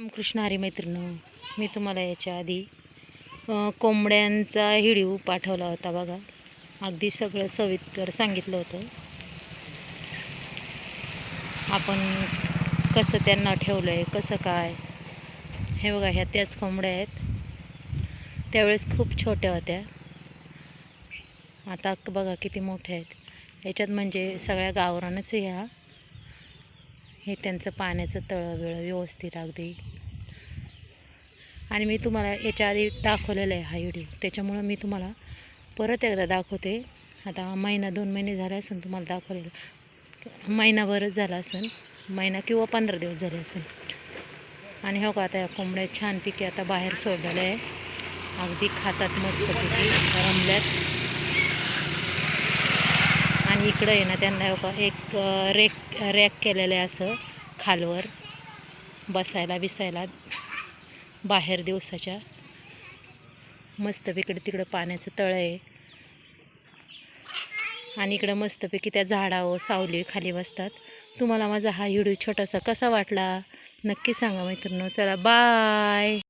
रामकृष्ण हरी मैत्रिणी मी तुम्हाला याच्या आधी कोंबड्यांचा हिडिओ पाठवला होता बघा. अगदी सगळं सविस्तर सांगितलं होतं. आपण कसं त्यांना ठेवलं आहे कसं काय? हे बघा ह्या त्याच कोंबड्या आहेत. त्यावेळेस खूप छोट्या होत्या. आता बघा किती मोठ्या आहेत. याच्यात म्हणजे सगळ्या गावरानच ह्या. हे त्यांचं पाण्याचं तळं बिळं व्यवस्थित अगदी. आणि मी तुम्हाला याच्या आधी दाखवलेलं आहे हा व्हिडिओ त्याच्यामुळं मी तुम्हाला परत एकदा दाखवते. आता महिना दोन महिने झाले असेल तुम्हाला दाखवलेलं. महिनाभरच झाला असेल महिना किंवा पंधरा दिवस झाले असेल आणि हो का आता या कोंबड्या छानपैकी आता बाहेर सोडलेलं आहे. अगदी खातात मस्तपैकी रमल्यात. आणि इकडं आहे ना त्यांना हो का एक रेक रॅक केलेलं आहे असं खालवर. बसायला बिसायला. बाहेर दिवसाच्या. मस्तपैकी तिकडं पाण्याचं तळं आहे. आणि इकडं मस्तपैकी त्या झाडावर सावली खाली बसतात. तुम्हाला माझा हा व्हिडिओ छोटासा कसा वाटला? नक्की सांगा मैत्रिणी चला बाय